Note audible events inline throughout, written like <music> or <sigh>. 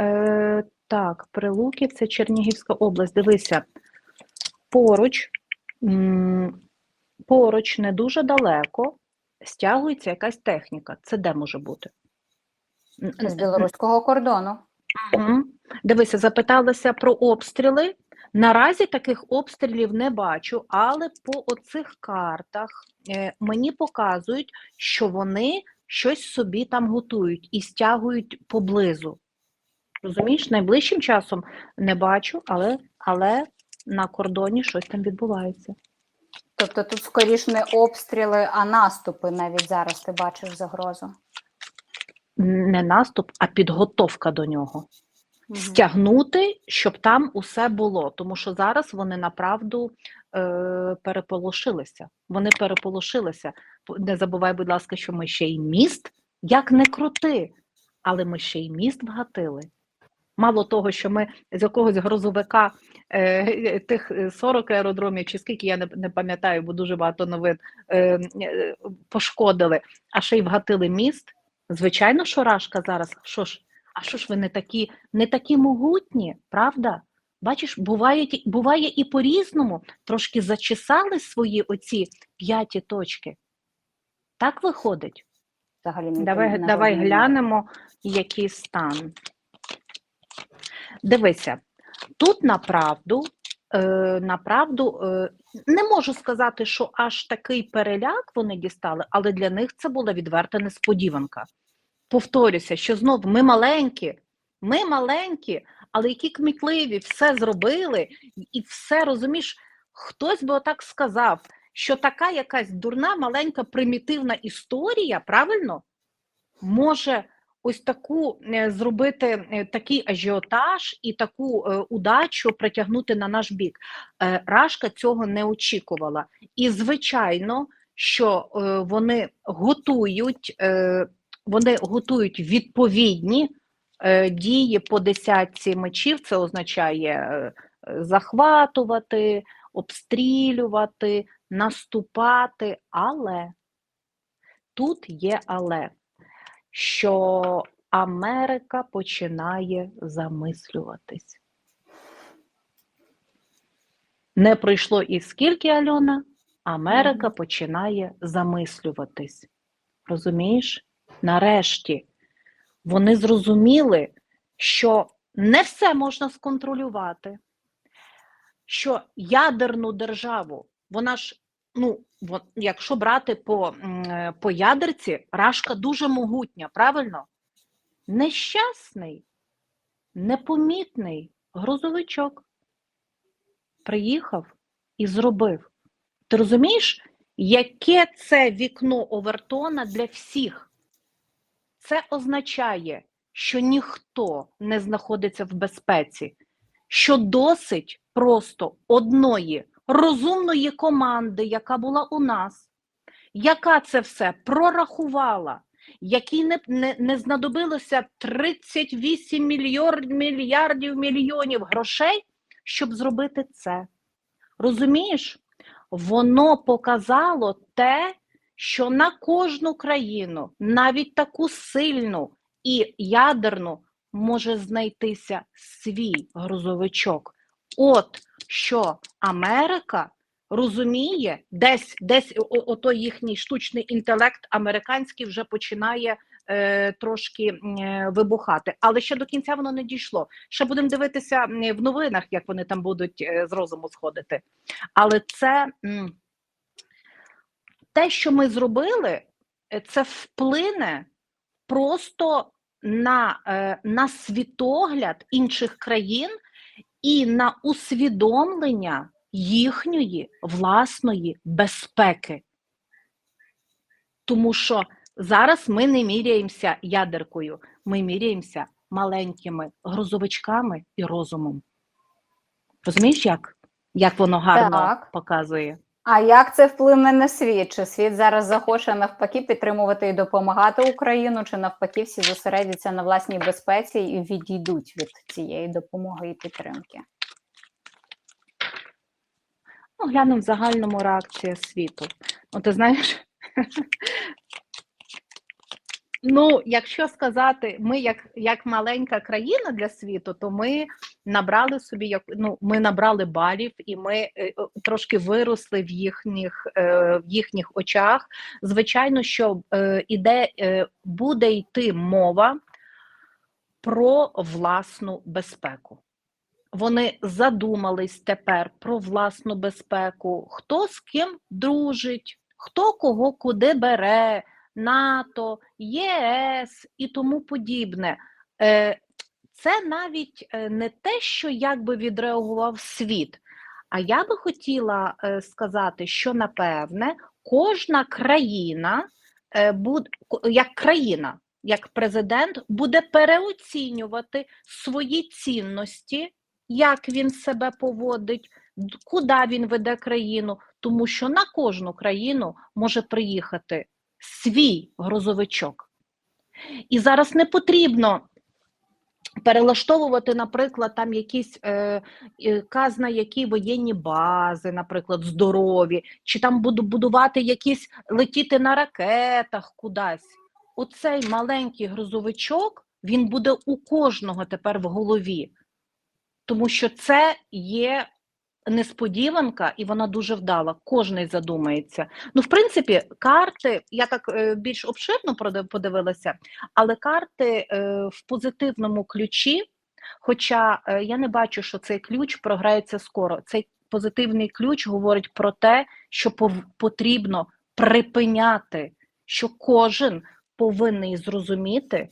Е, так, Прилуків це Чернігівська область. Дивися, поруч, м, поруч не дуже далеко стягується якась техніка. Це де може бути? З білоруського кордону. Дивися, запиталася про обстріли. Наразі таких обстрілів не бачу, але по оцих картах е, мені показують, що вони щось собі там готують і стягують поблизу. Розумієш, найближчим часом не бачу, але, але на кордоні щось там відбувається. Тобто тут скоріш не обстріли, а наступи навіть зараз ти бачиш загрозу. Не наступ, а підготовка до нього. Мгм. стягнути, щоб там усе було. Тому що зараз вони направду е, переполошилися. Вони переполошилися. Не забувай, будь ласка, що ми ще й міст, як не крути, але ми ще й міст вгатили. Мало того, що ми з якогось грозовика е, тих е, 40 аеродромів, чи скільки я не, не пам'ятаю, бо дуже багато новин е, е, пошкодили, а ще й вгатили міст. Звичайно, що Рашка зараз, що ж, а що ж ви не такі, не такі могутні, правда? Бачиш, буває, буває і по-різному, трошки зачесали свої оці п'яті точки. Так виходить. Взагалі Давай, давай глянемо, який стан. Дивися, тут направду, е, направду е, не можу сказати, що аж такий переляк вони дістали, але для них це була відверта несподіванка. Повторюся, що знов ми маленькі, ми маленькі, але які кмітливі, все зробили, і все розумієш, хтось би отак сказав, що така якась дурна, маленька, примітивна історія, правильно, може ось таку е, зробити е, такий ажіотаж і таку е, удачу притягнути на наш бік. Рашка цього не очікувала. І, звичайно, що вони готують, вони готують відповідні дії по десятці мечів. Це означає захватувати, обстрілювати, наступати, але тут є але, що Америка починає замислюватись. Не пройшло і скільки, Альона, Америка починає замислюватись. Розумієш? Нарешті вони зрозуміли, що не все можна сконтролювати, що ядерну державу, вона ж, ну, якщо брати по, е, по ядерці, Рашка дуже могутня, правильно? Нещасний, непомітний грузовичок приїхав і зробив. Ти розумієш, яке це вікно Овертона для всіх? Це означає, що ніхто не знаходиться в безпеці, що досить просто одної розумної команди, яка була у нас, яка це все прорахувала, якій не, не, не знадобилося 38 мільйор, мільярдів мільйонів грошей, щоб зробити це. Розумієш? Воно показало те, що на кожну країну, навіть таку сильну і ядерну, може знайтися свій грузовичок. От що Америка розуміє, десь, десь ото їхній штучний інтелект американський вже починає е, трошки е, вибухати. Але ще до кінця воно не дійшло. Ще будемо дивитися в новинах, як вони там будуть е, з розуму сходити. Але це те, що ми зробили, е, це вплине просто на, е, на світогляд інших країн і на усвідомлення їхньої власної безпеки. Тому що зараз ми не міряємося ядеркою, ми міряємося маленькими грузовичками і розумом. Розумієш, як? Як воно гарно Так. показує? А як це вплине на світ? Чи світ зараз захоче навпаки підтримувати і допомагати Україну, чи навпаки всі зосередяться на власній безпеці і відійдуть від цієї допомоги і підтримки? Ну, глянемо в загальному реакція світу. Ну, ти знаєш, <laughs> Ну, якщо сказати, ми як, як маленька країна для світу, то ми набрали собі як ну, ми набрали балів, і ми е, е, трошки виросли в їхніх, е, в їхніх очах. Звичайно, що іде, буде йти мова про власну безпеку. Вони задумались тепер про власну безпеку, хто з ким дружить, хто кого куди бере, НАТО, ЄС і тому подібне. Це навіть е, не те, що як би відреагував світ. А я би хотіла е, сказати, що напевне кожна країна е, як країна, як президент, буде переоцінювати свої цінності, як він себе поводить, куди він веде країну, тому що на кожну країну може приїхати свій грузовичок. І зараз не потрібно перелаштовувати, наприклад, там якісь е, казна, які воєнні бази, наприклад, здорові, чи там буду будувати якісь летіти на ракетах кудись. Оцей маленький грузовичок він буде у кожного тепер в голові, тому що це є несподіванка, і вона дуже вдала. Кожний задумається. Ну, в принципі, карти, я так е, більш обширно подивилася, але карти е, в позитивному ключі. Хоча е, я не бачу, що цей ключ програється скоро. Цей позитивний ключ говорить про те, що потрібно припиняти, що кожен повинен зрозуміти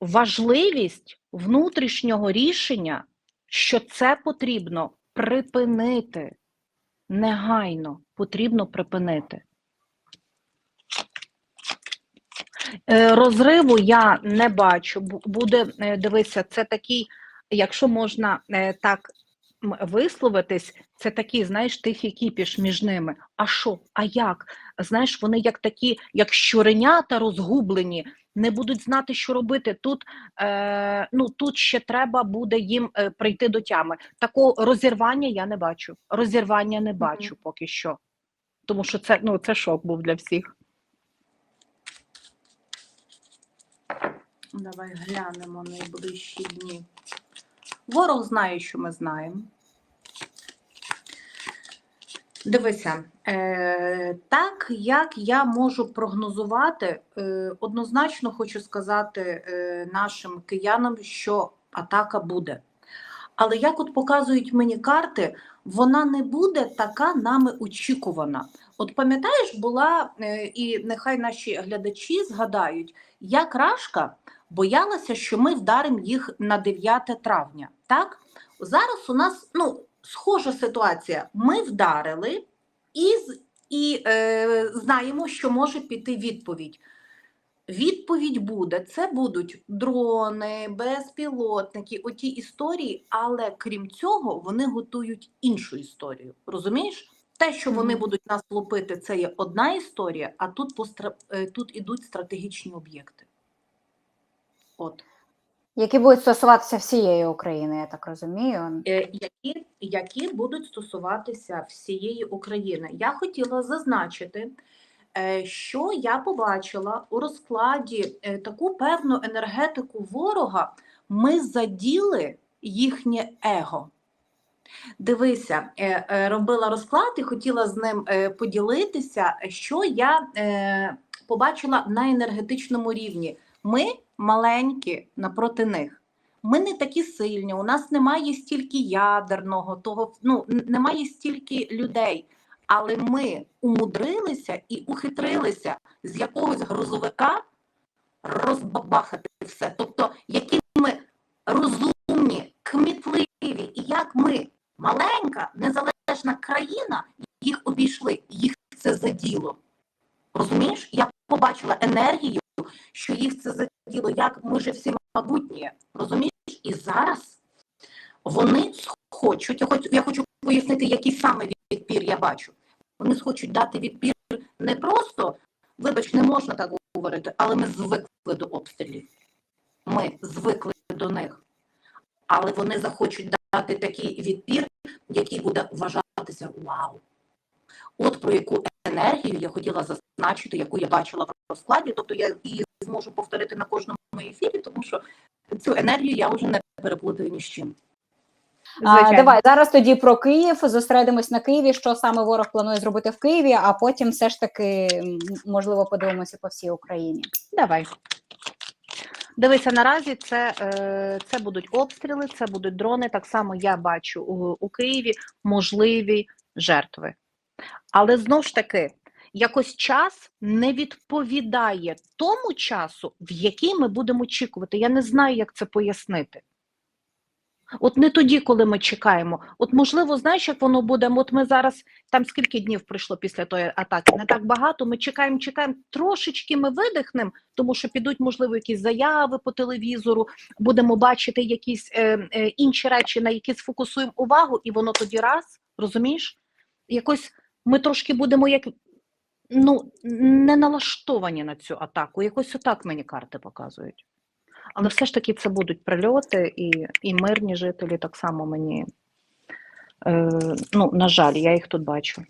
важливість внутрішнього рішення, що це потрібно припинити. Негайно потрібно припинити. Е, Розриву я не бачу. Буде, е, дивися, це такий, якщо можна е, так висловитись, це такий, знаєш, тихий кіпіш між ними. А що? А як? Знаєш, вони як такі, як щуренята розгублені, не будуть знати, що робити. Тут, е, ну, тут ще треба буде їм е, прийти до тями. Такого розірвання я не бачу. Розірвання не бачу поки що. Тому що це, ну, це шок був для всіх. Давай глянемо найближчі дні. Ворог знає, що ми знаємо. Дивися, е, так як я можу прогнозувати, е, однозначно хочу сказати е, нашим киянам, що атака буде. Але як от показують мені карти, вона не буде така нами очікувана. От пам'ятаєш, була, е, і нехай наші глядачі згадають, як Рашка боялася, що ми вдаримо їх на 9 травня. Так? Зараз у нас ну, схожа ситуація. Ми вдарили і, і е, знаємо, що може піти відповідь. Відповідь буде: це будуть дрони, безпілотники, оті історії, але крім цього, вони готують іншу історію. Розумієш? Те, що вони будуть нас лупити, це є одна історія, а тут, постра... е, тут ідуть стратегічні об'єкти. От. Які будуть стосуватися всієї України, я так розумію. Е, які, які будуть стосуватися всієї України. Я хотіла зазначити, е, що я побачила у розкладі е, таку певну енергетику ворога. Ми заділи їхнє его. Дивися, робила розклад і хотіла з ним поділитися, що я побачила на енергетичному рівні. Ми маленькі напроти них. Ми не такі сильні, у нас немає стільки ядерного, того ну немає стільки людей. Але ми умудрилися і ухитрилися з якогось грузовика розбабахати все. Тобто, які ми розумні, кмітливі, і як ми маленька, незалежна країна, їх обійшли, їх це заділо. Розумієш? Я побачила енергію, що їх це заділо, як ми же всі могутні. Розумієш? І зараз вони хочуть, я хочу, я хочу пояснити, який саме відпір я бачу. Вони схочуть дати відпір не просто, вибач, не можна так говорити, але ми звикли до обстрілів. Ми звикли до них. Але вони захочуть дати такий відпір, який буде вважатися вау. От про яку енергію я хотіла зазначити, яку я бачила в розкладі. Тобто я її зможу повторити на кожному ефірі, тому що цю енергію я вже не переплутаю ні з чим. А, давай зараз тоді про Київ. Зосередимось на Києві. Що саме ворог планує зробити в Києві, а потім все ж таки можливо подивимося по всій Україні. Давай. Дивися, наразі це, е, це будуть обстріли, це будуть дрони. Так само я бачу у, у Києві можливі жертви. Але знову ж таки, якось час не відповідає тому часу, в який ми будемо очікувати. Я не знаю, як це пояснити. От не тоді, коли ми чекаємо. От, можливо, знаєш, як воно буде. От ми зараз там скільки днів пройшло після тої атаки? Не так багато. Ми чекаємо, чекаємо. Трошечки ми видихнемо, тому що підуть, можливо, якісь заяви по телевізору, будемо бачити якісь е, е, інші речі, на які сфокусуємо увагу, і воно тоді раз, розумієш? Якось ми трошки будемо як ну, не налаштовані на цю атаку. Якось отак мені карти показують. Але все ж таки це будуть прильоти, і, і мирні жителі так само мені. Е, ну, на жаль, я їх тут бачу.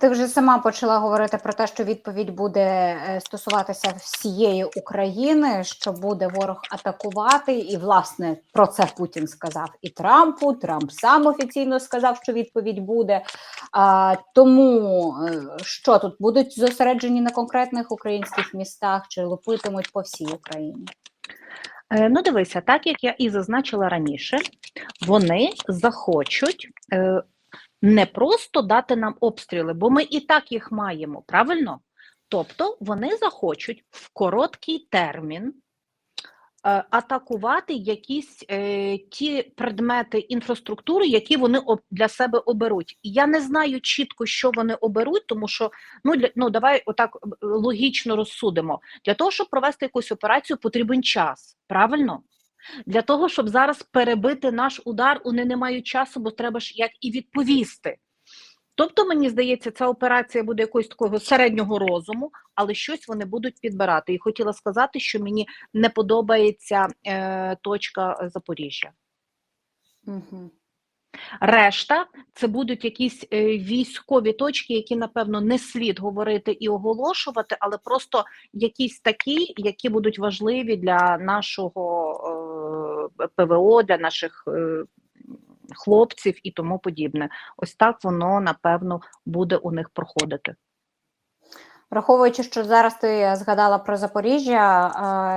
Ти вже сама почала говорити про те, що відповідь буде е, стосуватися всієї України, що буде ворог атакувати, і власне про це Путін сказав і Трампу. Трамп сам офіційно сказав, що відповідь буде. А, тому е, що тут будуть зосереджені на конкретних українських містах чи лупитимуть по всій Україні? Е, ну, дивися, так як я і зазначила раніше, вони захочуть не просто дати нам обстріли, бо ми і так їх маємо, правильно? Тобто вони захочуть в короткий термін е, атакувати якісь е, ті предмети інфраструктури, які вони об- для себе оберуть. І я не знаю чітко, що вони оберуть, тому що ну, для, ну давай отак е, логічно розсудимо. Для того, щоб провести якусь операцію, потрібен час. Правильно? Для того, щоб зараз перебити наш удар, вони не мають часу, бо треба ж як і відповісти. Тобто, мені здається, ця операція буде якогось такого середнього розуму, але щось вони будуть підбирати. І хотіла сказати, що мені не подобається е, точка Запоріжжя. Угу. Решта це будуть якісь е, військові точки, які напевно не слід говорити і оголошувати, але просто якісь такі, які будуть важливі для нашого е, ПВО, для наших е, хлопців і тому подібне. Ось так воно напевно буде у них проходити. Враховуючи, що зараз ти згадала про Запоріжжя,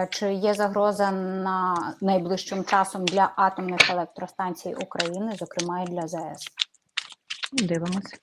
е, чи є загроза на найближчим часом для атомних електростанцій України, зокрема і для ЗАЕС? Дивимося.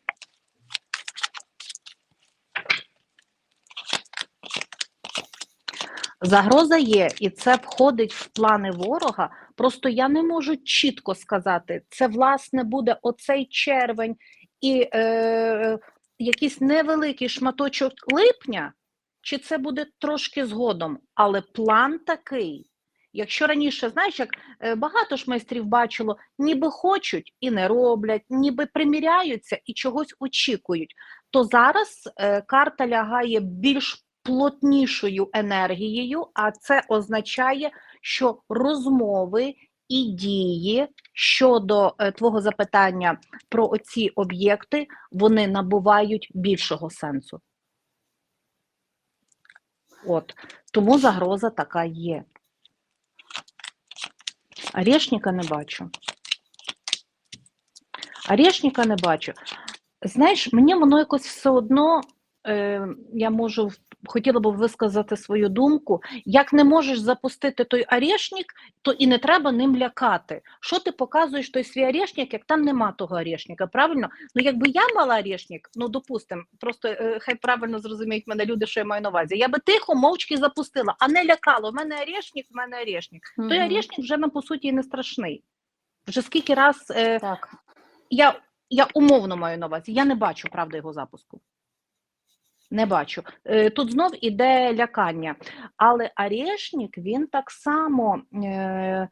Загроза є, і це входить в плани ворога. Просто я не можу чітко сказати, це власне буде оцей червень і е, якийсь невеликий шматочок липня, чи це буде трошки згодом. Але план такий. Якщо раніше, знаєш, як е, багато ж майстрів бачило, ніби хочуть і не роблять, ніби приміряються і чогось очікують, то зараз е, карта лягає більш плотнішою енергією, а це означає, що розмови і дії щодо е, твого запитання про оці об'єкти вони набувають більшого сенсу. От тому загроза така є. Орешника не бачу. Орешника не бачу. Знаєш, мені воно якось все одно, е, я можу, хотіла б висказати свою думку. Як не можеш запустити той орешник, то і не треба ним лякати. Що ти показуєш той свій орешник, як там нема того орешника, правильно? Ну, якби я мала орешник, ну допустим, просто е, хай правильно зрозуміють мене люди, що я маю на увазі. Я би тихо, мовчки запустила, а не лякала. У мене орешник, в мене орешник. Той Мгм. орешник вже нам по суті і не страшний. Вже скільки раз е, Так. я, я умовно маю на увазі, я не бачу, правда, його запуску. Не бачу. Е, Тут знов іде лякання. Але Орешник, він так само. Е,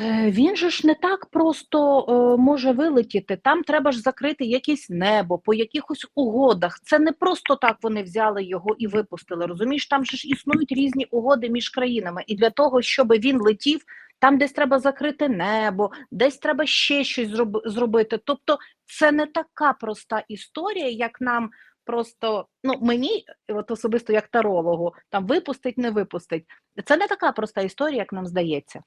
Е, Він же ж не так просто може вилетіти. Там треба ж закрити якесь небо по якихось угодах. Це не просто так вони взяли його і випустили. Розумієш, там же ж існують різні угоди між країнами. І для того, щоб він летів, там десь треба закрити небо, десь треба ще щось зроб- зробити. Тобто, це не така проста історія, як нам просто ну мені, от особисто як тарологу, там випустить, не випустить. Це не така проста історія, як нам здається.